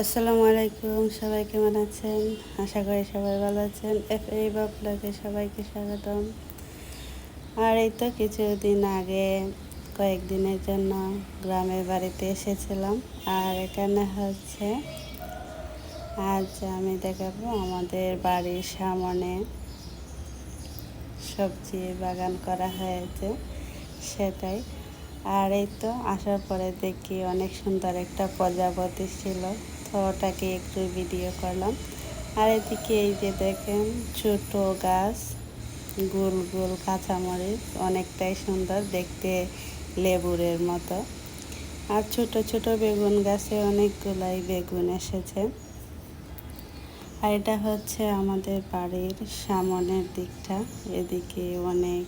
আসসালামু আলাইকুম, সবাই কেমন আছেন? আশা করি সবাই ভালো আছেন। এফ এই বাবলাকে সবাইকে স্বাগতম। আর এই তো কিছুদিন আগে কয়েকদিনের জন্য গ্রামের বাড়িতে এসেছিলাম। আর এখানে হচ্ছে আজ আমি দেখাবো আমাদের বাড়ির সামনে সবজি বাগান করা হয়েছে সেটাই। আর এই তো আসার পরে দেখি অনেক সুন্দর একটা প্রজাপতি ছিল। তো ওটাকে একটু ভিডিও করলাম। আর এদিকে এই যে দেখেন, ছোট গাছ, গোল গোল কাঁচামরিচ, অনেকটাই সুন্দর দেখতে লেবুরের মতো। আর ছোট ছোট বেগুন গাছে অনেকগুলাই বেগুন এসেছে। আর এটা হচ্ছে আমাদের বাড়ির সামনের দিকটা। এদিকে অনেক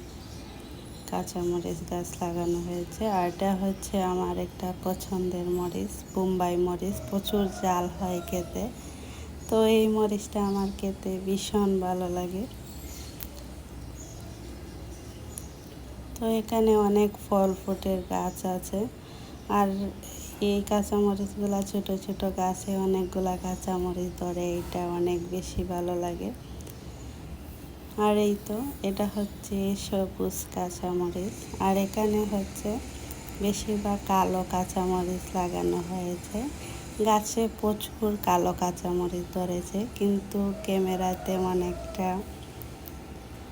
কাঁচামরিচ গাছ লাগানো হয়েছে। আর এটা হচ্ছে আমার একটা পছন্দের মরিচ, বোম্বাই মরিচ। প্রচুর জাল হয় খেতে। তো এই মরিচটা আমার খেতে ভীষণ ভালো লাগে। তো এখানে অনেক ফল ফুটের গাছ আছে। আর এই কাঁচামরিচগুলো ছোট ছোট গাছে অনেকগুলা কাঁচামরিচ ধরে, এটা অনেক বেশি ভালো লাগে। আর এই তো, এটা হচ্ছে সবুজ কাঁচামরিচ। আর এখানে হচ্ছে বেশিরভাগ কালো কাঁচামরিচ লাগানো হয়েছে। গাছে প্রচুর কালো কাঁচামরিচ ধরেছে, কিন্তু ক্যামেরাতে তেমন একটা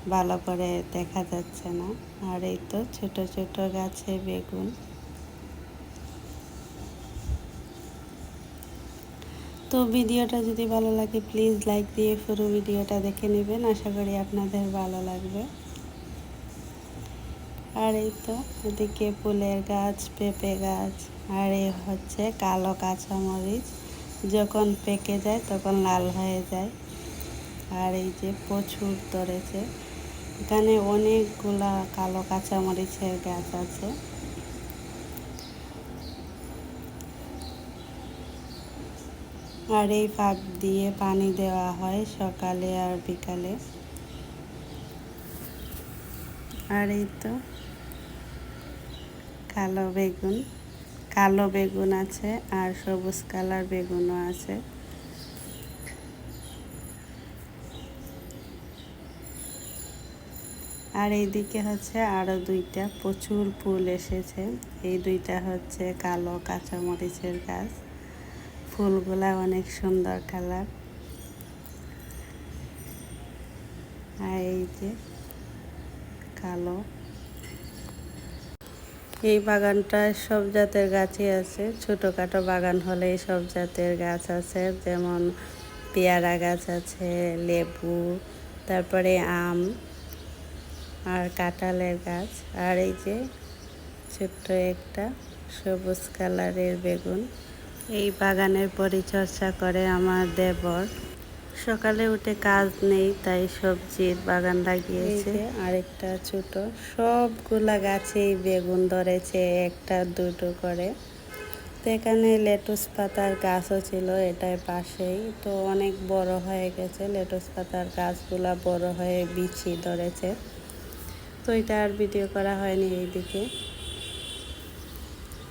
ভালো করে দেখা যাচ্ছে না। আর এই তো ছোট ছোট গাছে বেগুন তো ভিডিওটা যদি ভালো লাগে প্লিজ লাইক দিয়ে পুরো ভিডিওটা দেখে নেবেন। আশা করি আপনাদের ভালো লাগবে। আর এই তো, এদিকে ফুলের গাছ, পেঁপে গাছ, আর এই হচ্ছে কালো কাঁচামরিচ। যখন পেকে যায়, তখন লাল হয়ে যায়। আর এই যে প্রচুর ধরেছে। এখানে অনেকগুলা কালো কাঁচামরিচের গাছ আছে। আর এই পাইপ দিয়ে পানি দেওয়া হয় সকালে আর বিকালে। আর এই তো কালো বেগুন। কালো বেগুন আছে আর সবুজ কালার বেগুনও আছে। আর এইদিকে হচ্ছে আরও দুইটা প্রচুর ফুল এসেছে। এই দুইটা হচ্ছে কালো কাঁচামরিচের গাছ। ফুলগুলা অনেক সুন্দর কালার। আর এই যে কালো। এই বাগানটায় সব জাতের গাছই আছে। ছোটোখাটো বাগান হলে সব জাতের গাছ আছে। যেমন পেয়ারা গাছ আছে, লেবু, তারপরে আম আর কাঁঠালের গাছ। আর এই যে ছোট্ট একটা সবুজ কালারের বেগুন। এই বাগানের পরিচর্যা করে আমার দেবর। সকালে উঠে কাজ নেই, তাই সবজির বাগান লাগিয়েছে। আরেকটা ছোট, সবগুলা গাছেই বেগুন ধরেছে, একটা, দুটো করে। তো এখানে লেটুস পাতার গাছও ছিল এটার পাশেই। তো অনেক বড় হয়ে গেছে, লেটুস পাতার গাছগুলা বড় হয়ে বিচি ধরেছে। তো এটা আর ভিডিও করা হয়নি এইদিকে।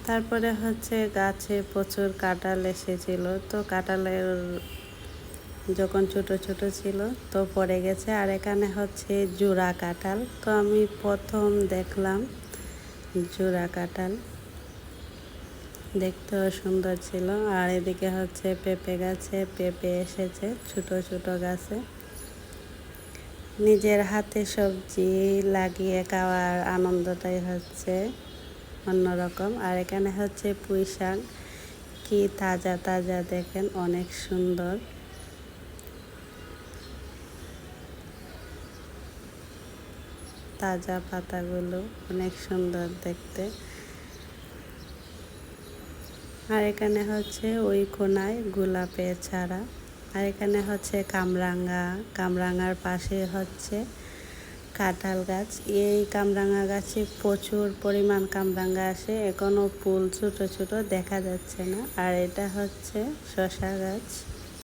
তারপরে হচ্ছে গাছে প্রচুর কাঁঠাল এসেছিল। তো কাঁঠালের যখন ছোট ছোট ছিল তো পড়ে গেছে। আর এখানে হচ্ছে জোড়া কাঁঠাল। তো আমি প্রথম দেখলাম জোড়া কাঁঠাল। দেখতেও সুন্দর ছিল। আর এদিকে হচ্ছে পেঁপে গাছে পেঁপে এসেছে ছোট ছোট গাছে। নিজের হাতে সবজি লাগিয়ে খাওয়ার আনন্দটাই হচ্ছে। অন্যরকম। আর এখানে হচ্ছে পুঁই শাক। কি তাজা তাজা, দেখেন অনেক সুন্দর। তাজা পাতাগুলো অনেক সুন্দর দেখতে। আর এখানে হচ্ছে ওই কোনায় গোলাপের ছাড়া। আর এখানে হচ্ছে কামরাঙ্গা। কামরাঙ্গার পাশে হচ্ছে কাঁঠাল গাছ। এই কামরাঙা গাছে প্রচুর পরিমাণ কামরাঙ্গা আসে। এখনও ফুল ছোট ছোট দেখা যাচ্ছে না। আর এটা হচ্ছে শশা গাছ।